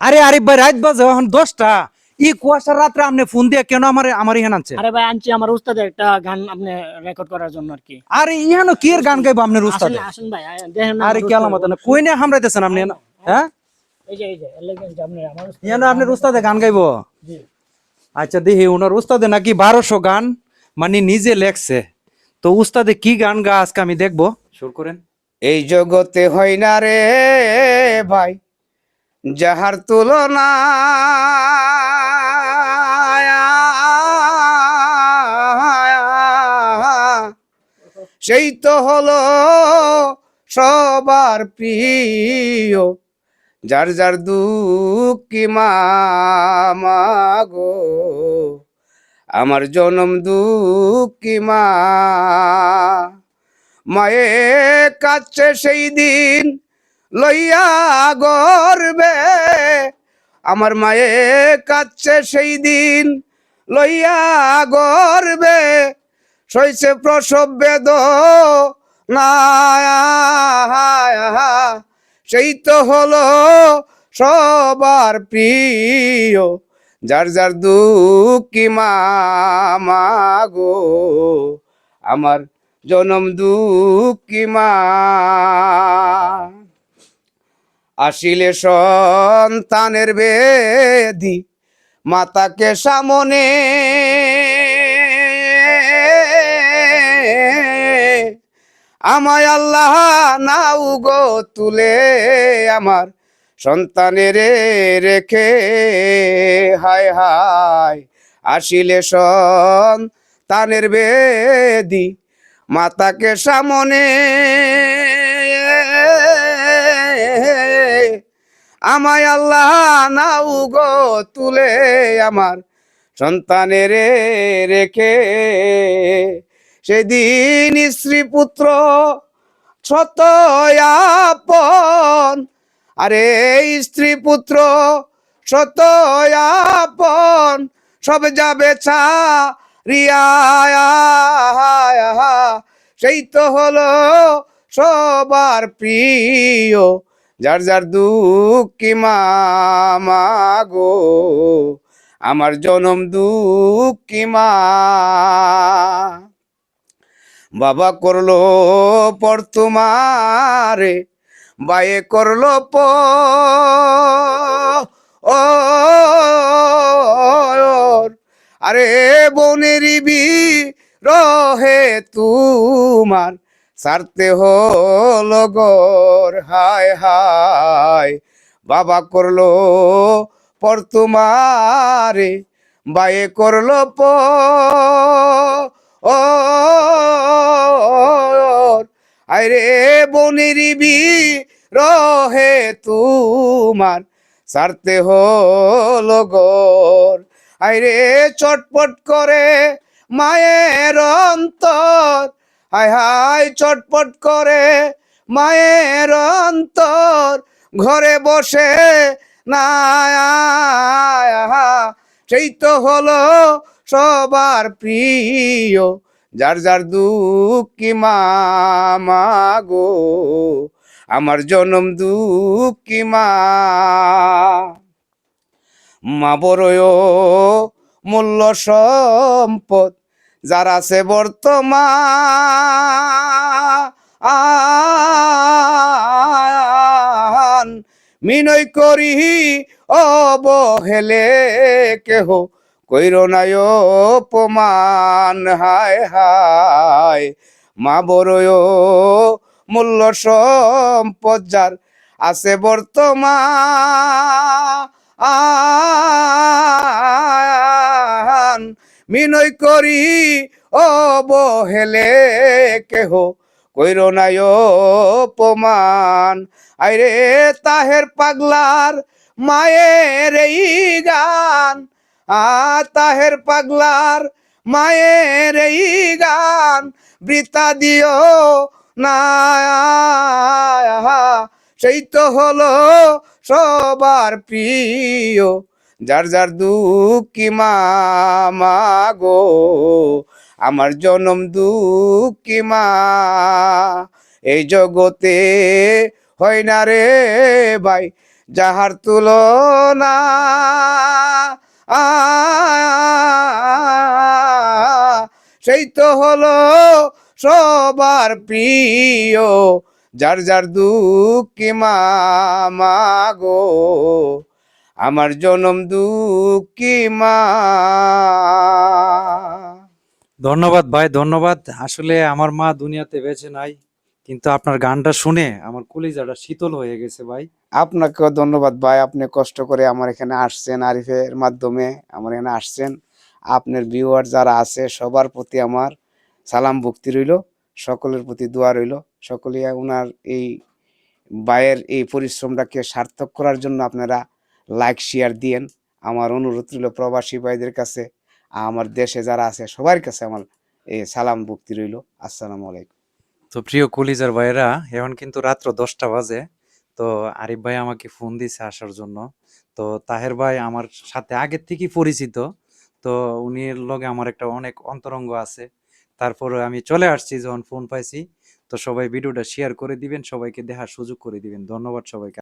আরে আরে ভাই রাত বাজে এখন দশটা। ই কুয়াশার রাত্রে আপনি ফোন দিয়ে কেন আমার আমার ইহান আনছে আরে ভাই আনছি আমার উস্তাদের একটা গান আপনি রেকর্ড করার জন্য আর কি। আরে ইহানো কি এর গান গাইবো আপনার আসেন আসেন ভাই দেখেন না আরে কি আলামত না কই না হামরাইতেছেন আপনি? হ্যাঁ? এই যে এই যে আপনি আমার উস্তাদ- ইহানো আপনার উস্তাদে গান গাইবো? জি। আচ্ছা দেখি ওনার উস্তাদে নাকি বারোশো গান মানে নিজে লেখছে। তো উস্তাদে কি গান গা আজকে আমি দেখব। শুরু করেন। এই জগতে হয় না রে ভাই যাহার তুলনা সেই তো হলো সবার প্রিয়। যার যার দুঃখী মা গো, আমার জনম দুঃখী মা। মায়ের কাছে সেই দিন লইয়া গর্বে। আমার মায়ে কাছে সেই দিন, লইয়া গর্বে। সইছে প্রসব বেদ না সেই তো হলো সবার প্রিয়, যার যার দুঃখী মা গো। আমার জনম দুঃখী মা। আসিলে সন্তানের বেদি মাতাকে সামনে। আমায় আল্লাহ নাও গো, তুলে আমার সন্তানের রেখে। হায় হায়, আসিলে সন্তানের বেদি মাতাকে সামনে। আমায় আল্লাহ নাও গো তুলে আমার সন্তানের রেখে। সেদিন স্ত্রী পুত্র শত আপন, আরে স্ত্রী পুত্র শত আপন, সব যাবে ছা রিয়া সেই তো হলো সবার প্রিয় যার যার দুঃখী মা গো, আমার জনম দুঃখী মা। বাবা করল পর তোমারে, বায়ে করল প। আরে বনেরই বি রহে তোমার সারতে হলো গর, হায় হায়। বাবা করল পর তোমারে, বায়ে করল প। আরে বনেরই বি রহে তোমার, সারতে হলো গর। আরে চটপট করে মায়ের অন্তর হায় হায় চটপট করে মায়ের অন্তর ঘরে বসে না, সেই তো হলো সবার প্রিয়, যার যার দুঃখী মা গো, আমার জনম দুঃখী মা। মা বড়য় মূল্য সম্পদ যার আছে বর্তমান, মিনয় করি অবহেলে কেহ কইর নাই অপমান। হায় হায়, মা বড়য় মূল্য সম্পদ যার আছে বর্তমান। মিনয় করি অবহেলে, কেহ কইর নাই অপমান। আইরে তাহের পাগলার মায়ের এই গান, আ তাহের পাগলার মায়ের এই গান বৃতা দিও না। সেই তো হলো সবার প্রিয় যার যার দুঃখী মা গো, আমার জনম দুঃখী মা। এই জগতে হয় না রে ভাই, যাহার তুলনা সেই তো হলো সবার প্রিয়, যার যার দুঃখী মা গো। আমার জনম দুঃখী মা। ধন্যবাদ ভাই ধন্যবাদ। আসলে আমার মা দুনিয়াতে বেঁচে নাই কিন্তু আপনার গানটা শুনে আমার কলিজাটা শীতল হয়ে গেছে ভাই। আপনাকেও ধন্যবাদ ভাই আপনি কষ্ট করে আমার এখানে আসছেন আরিফের মাধ্যমে আমার এখানে আসছেন। আপনার ভিউয়ার যারা আছে সবার প্রতি আমার সালাম ভক্তি রইল সকলের প্রতি দোয়া রইল সকলে ওনার এই ভাইয়ের এই পরিশ্রমটাকে সার্থক করার জন্য আপনারা লাইক শেয়ার দিয়েন। আমার অনুরোধ রইল প্রবাসী ভাইদের কাছে। আমার দেশে যারা আছে সবার কাছে আমার সালাম, ভক্তি রইল। আসসালামু আলাইকুম। তো প্রিয় কলিজার ভাইয়েরা, এখন কিন্তু রাত্র দশটা বাজে। তো আরিফ ভাই আমাকে ফোন দিছে আসার জন্য। তো তাহের ভাই আমার সাথে আগের থেকেই পরিচিত। তো উনি লগে আমার একটা অনেক অন্তরঙ্গ আছে। তারপরে আমি চলে আসছি যখন ফোন পাইছি। তো সবাই ভিডিওটা শেয়ার করে দিবেন, সবাইকে দেখার সুযোগ করে দিবেন। ধন্যবাদ সবাইকে।